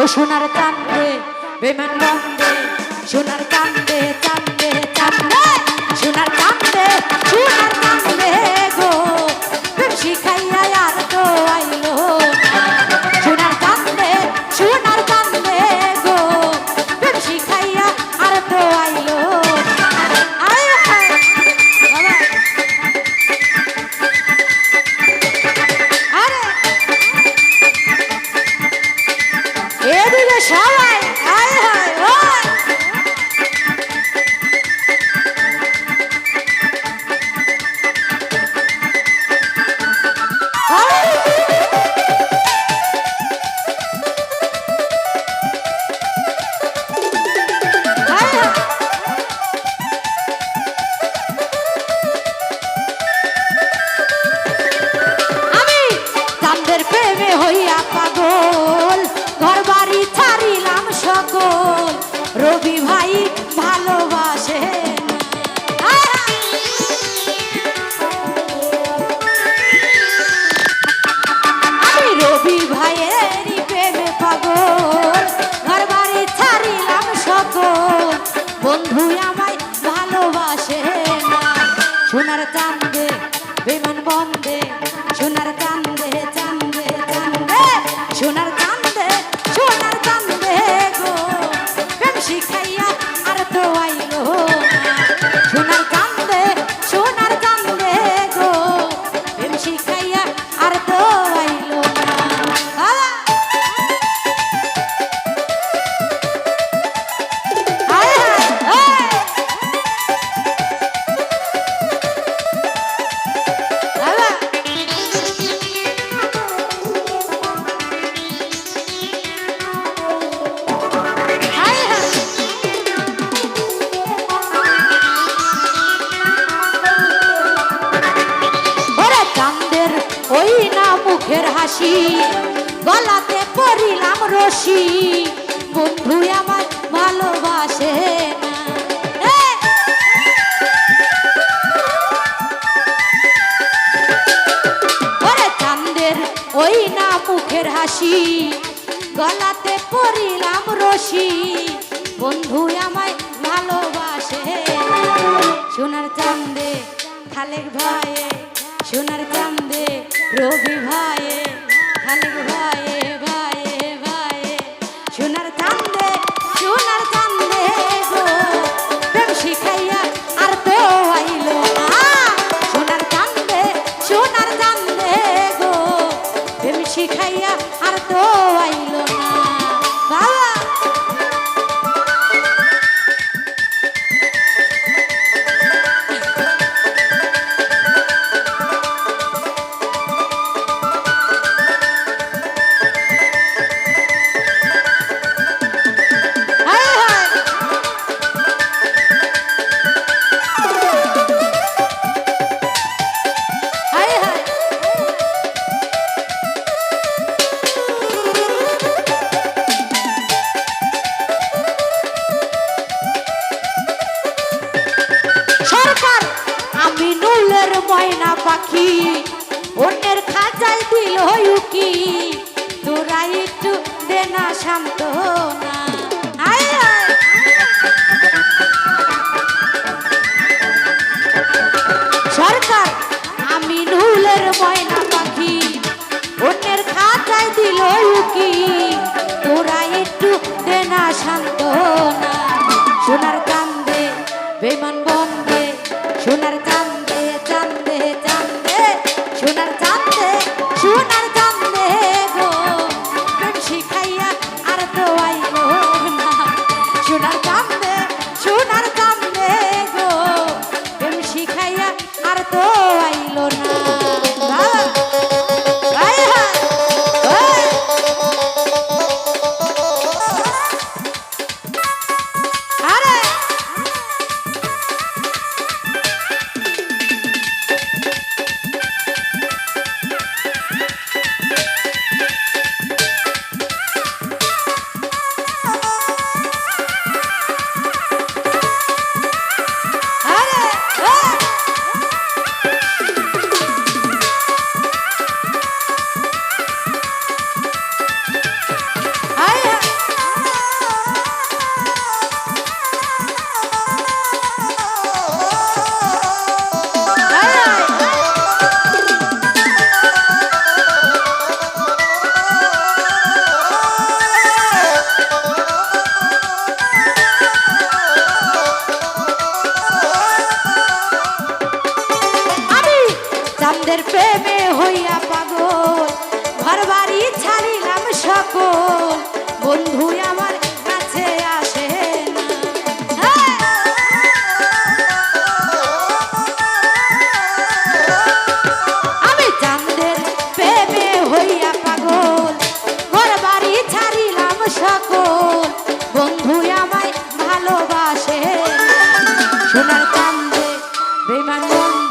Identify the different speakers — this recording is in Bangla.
Speaker 1: ও সোনার চান্দে বেমান বন্দে সোনার চান্দে চান্দে চান্দে সোনার চান্দে সোনার chao. সকল রবি ভাই ভালোবাসে আর তো হাসি গলাতে পরিলাম রশি বন্ধু আমার ভালোবাসে ওই না মুখের হাসি, গলাতে পরিলাম রশি বন্ধু আমায় ভালোবাসে সোনার চান্দে খালেক ভাইয়ে, সোনার চান্দে রবি ভাইয়ে খালেক ভাইয়ে ভাইয়ে ভাইয়ে সোনার চান্দে সোনার চান্দে গো। প্রেম শিখাইয়া আর তো আইলো না। সোনার চান্দে সোনার চান্দে গো। শিখাইয়া আর তো আইলো না। বাবা পাখি অন্যের খাঁচাই দিল কি তোরা একটু দেনা শান্ত না। Thank you.